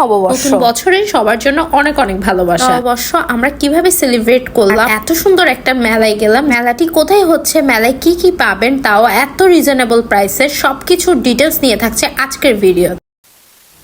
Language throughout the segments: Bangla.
নববর্ষ নতুন বছরে সবার জন্য অনেক অনেক ভালোবাসা। নববর্ষ আমরা কীভাবে সেলিব্রেট করলাম এত সুন্দর একটা মেলায় গেলাম। মেলাটি কোথায় হচ্ছে মেলায় কি কি পাবেন তাও এত রিজনেবল প্রাইসে সবকিছুর ডিটেলস নিয়ে থাকছে আজকের ভিডিও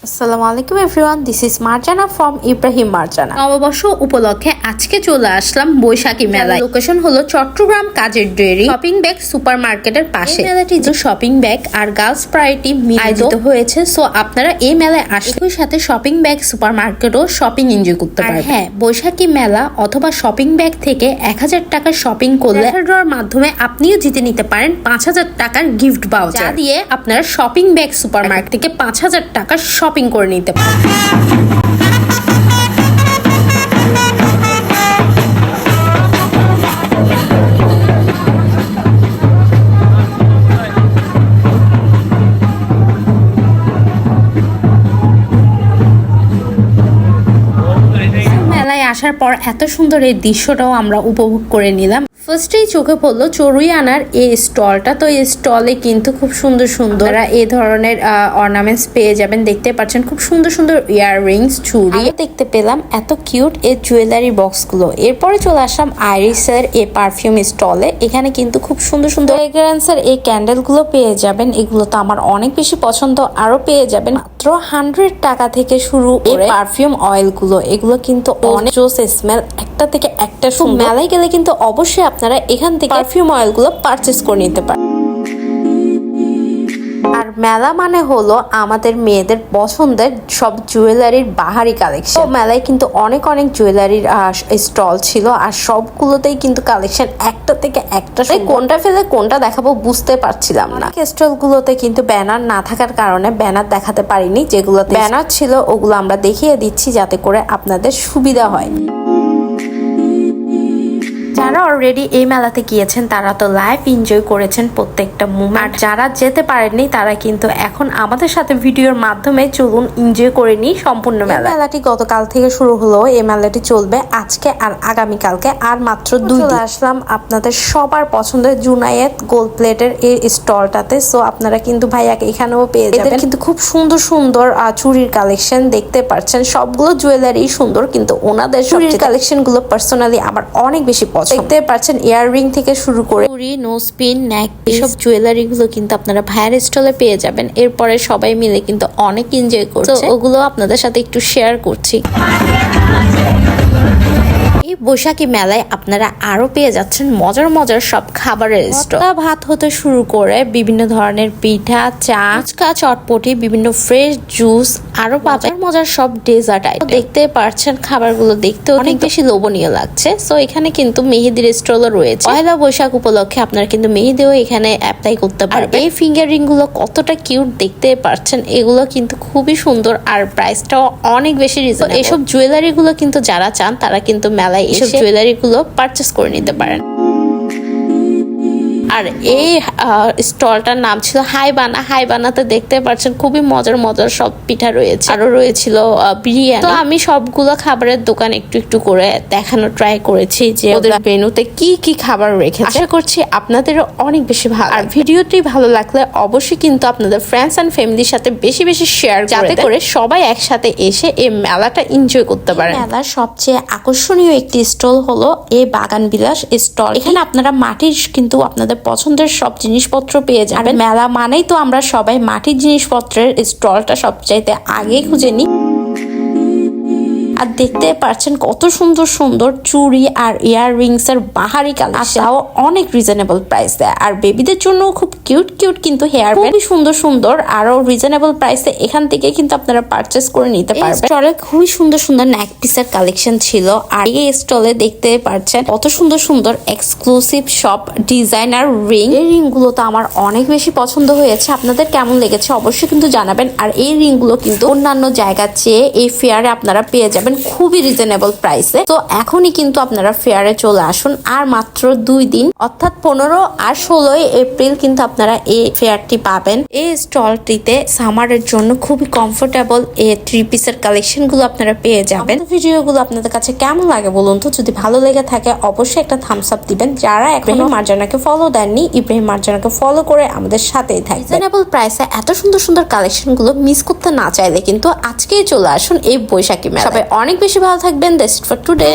আসসালামু আলাইকুম everyone this is Marjana from Ibrahim Marjana. নববর্ষ উপলক্ষে আজকে চলে আসলাম বৈশাখী মেলায়। লোকেশন হলো চট্টগ্রাম কাজের ডেয়ারি শপিং ব্যাগ সুপার মার্কেটের পাশে মেলাটি যে শপিং ব্যাগ আর গার্লস প্রায়োরিটি আয়োজিত হয়েছে সো আপনারা এই মেলায় আসলে সাথে শপিং ব্যাগ সুপার মার্কেটও শপিং এনজয় করতে পারেন হ্যাঁ বৈশাখী মেলা অথবা শপিং ব্যাগ থেকে এক হাজার টাকার শপিং করলে ড্রর মাধ্যমে আপনিও জিতে নিতে পারেন পাঁচ হাজার টাকার গিফট বাউচার দিয়ে আপনারা শপিং ব্যাগ সুপার মার্কেট থেকে পাঁচ হাজার টাকার শপিং করে নিতে মেলায় আসার পর এত সুন্দর এই দৃশ্যটাও আমরা উপভোগ করে নিলাম। ফার্স্টেই চোখে পড়ল চড়ুই আনার এই স্টলটা। তো এই স্টলে কিন্তু খুব সুন্দর সুন্দর এই ধরনের অর্নামেন্টস পেয়ে যাবেন। দেখতে পাচ্ছেন খুব সুন্দর সুন্দর ইয়াররিংস চুড়ি। দেখতে পেলাম এত কিউট এই জুয়েলারি বক্সগুলো। এরপরে চলে আসলাম আইরিসের এই পারফিউম স্টলে। এখানে কিন্তু খুব সুন্দর সুন্দর ফ্রেগ্রেন্সের এই ক্যান্ডেলগুলো পেয়ে যাবেন। এগুলো তো আমার অনেক বেশি পছন্দ আরও পেয়ে যাবেন। হান্ড্রেড টাকা থেকে শুরু করে পারফিউম অয়েলগুলো এগুলো কিন্তু অনেক জোস স্মেল একটা থেকে একটা মেলায় গেলে কিন্তু অবশ্যই আপনারা এখান থেকে পারফিউম অয়েলগুলো পারচেস করে নিতে পারেন মেলা মানে হলো আমাদের মেয়েদের পছন্দের সব জুয়েলারির বাহারি কালেকশন মেলায় কিন্তু অনেক অনেক জুয়েলারির স্টল ছিল আর সবগুলোতেই কিন্তু কালেকশন একটা থেকে একটা। কোনটা ফেলে কোনটা দেখাবো বুঝতে পারছিলাম না। স্টল গুলোতে কিন্তু ব্যানার না থাকার কারণে ব্যানার দেখাতে পারিনি যেগুলোতে ব্যানার ছিল ওগুলো আমরা দেখিয়ে দিচ্ছি যাতে করে আপনাদের সুবিধা হয়। যারা অলরেডি এই মেলাতে গিয়েছেন তারা তো লাইভ এনজয় করেছেন প্রত্যেকটা মুভমেন্ট যারা যেতে পারেননি তারা কিন্তু এখন আমাদের সাথে ভিডিওর মাধ্যমে চলুন এনজয় করে নিই সম্পূর্ণ মেলা। মেলাটি গতকাল থেকে শুরু হলো এই মেলাটি চলবে আজকে আর আগামী কালকে আর মাত্র দুই দিন। আসলাম আপনাদের সবার পছন্দের জুনায়েত গোল্ড প্লেটের এই স্টলটাতে সো আপনারা কিন্তু ভাইয়াকে এখানেও পেয়ে যাবেন। কিন্তু খুব সুন্দর সুন্দর চুড়ির কালেকশন দেখতে পাচ্ছেন। সবগুলো জুয়েলারি সুন্দর কিন্তু ওনাদের চুড়ির কালেকশনগুলো পার্সোনালি আমার অনেক বেশি পছন্দ। দেখতে পাচ্ছেন ইয়াররিং থেকে শুরু করে চুড়ি নো স্পিন নেক এসব জুয়েলারি গুলো কিন্তু আপনারা ভায়ার স্টলে পেয়ে যাবেন। এরপরে সবাই মিলে কিন্তু অনেক এনজয় করছে। ওগুলো আপনাদের সাথে একটু শেয়ার করছি। বৈশাখী মেলায় আপনারা আরও পেয়ে যাচ্ছেন মজার মজার সব খাবারের স্টল ভাত হতে শুরু করে বিভিন্ন ধরনের পিঠা চা ফুচকা চটপটি বিভিন্ন ফ্রেশ জুস আরও পাবেন। মজার সব ডেজার্ট আইটেম দেখতে পারছেন খাবারগুলো দেখতে অনেক বেশি লোভনীয় লাগছে। সো এখানে কিন্তু মেহেদির স্টলও রয়েছে। পয়লা বৈশাখ উপলক্ষে আপনারা কিন্তু মেহেদিও এখানে অ্যাপ্লাই করতে পারবেন। এই ফিঙ্গারিংগুলো কতটা কিউট দেখতে পারছেন এগুলো কিন্তু খুবই সুন্দর। আর প্রাইসটাও অনেক বেশি রিজনেবল এসব জুয়েলারি গুলো কিন্তু যারা চান তারা কিন্তু মেলায় এসব জুয়েলারি গুলো পারচেস করে নিতে পারেন। আর এই স্টলটার নাম ছিল হাইবানা। হাইবানাতে দেখতে পাচ্ছেন খুবই মজার মজার সব পিঠা রয়েছে। আরও রয়েছিল বিরিয়ানি। তো আমি সবগুলো খাবারের দোকান একটু একটু করে দেখানো ট্রাই করেছি যে ওদের মেনুতে কি কি খাবার রেখেছে। আশা করছি আপনাদেরও অনেক বেশি ভালো আর ভিডিওটি ভালো লাগলে অবশ্যই কিন্তু আপনাদের ফ্রেন্ডস অ্যান্ড ফ্যামিলির সাথে বেশি বেশি শেয়ার যাতে করে সবাই একসাথে এসে এই মেলাটা এনজয় করতে পারে। মেলার সবচেয়ে আকর্ষণীয় একটি স্টল হলো এই বাগান বিলাস স্টল। এখানে আপনারা মাটির কিন্তু আপনাদের পছন্দের সব জিনিসপত্র পেয়ে যাবেন। মেলা মানেই তো আমরা সবাই মাটির জিনিসপত্রের স্টলটা সবচাইতে আগে খুঁজে নিই। আর দেখতে পারছেন কত সুন্দর সুন্দর চুড়ি আর ইয়ার রিংস এর বাহারি কালেকশন। অনেক রিজনেবল প্রাইস দেয়। আর বেবিদের জন্য খুব কিউট কিউট কিন্তু হেয়ার খুবই সুন্দর সুন্দর আরও রিজনেবল প্রাইসে এখান থেকে কিন্তু আপনারা পারচেস করে নিতে পারবেন। স্টলে খুবই সুন্দর সুন্দর নেক পিসের কালেকশন ছিল। আর এই স্টলে দেখতে পাচ্ছেন কত সুন্দর সুন্দর এক্সক্লুসিভ সব ডিজাইনার রিং এই রিংগুলো তো আমার অনেক বেশি পছন্দ হয়েছে। আপনাদের কেমন লেগেছে অবশ্যই কিন্তু জানাবেন। আর এই রিংগুলো কিন্তু অন্যান্য জায়গার চেয়ে এই ফেয়ারে আপনারা পেয়ে যাবেন। যাবেন খুবই রিজনেবল প্রাইসে তো এখনই কিন্তু আপনারা ফেয়ারে চলে আসুন। আর মাত্র দুই দিন অর্থাৎ পনেরো আর ষোলোই এপ্রিল কিন্তু আপনারা এই ফেয়ারটি পাবেন। এই স্টলটিতে সামারের জন্য খুবই কমফোর্টেবল এই থ্রি পিসের কালেকশনগুলো আপনারা পেয়ে যাবেন। ভিডিওগুলো আপনাদের কাছে কেমন লাগে বলুন তো? যদি ভালো লেগে থাকে অবশ্যই একটা থামস আপ দিবেন। যারা ইব্রাহিম মার্জানাকে ফলো দেননি ইব্রাহিম মার্জানাকে ফলো করে আমাদের সাথেই থাকবে রিজনেবল প্রাইসে এত সুন্দর সুন্দর কালেকশনগুলো মিস করতে না চাইলে কিন্তু আজকেই চলে আসুন এই বৈশাখী মেলা সবাই অনেক বেশি ভালো থাকবেন দ্যাটস ফর টুডে.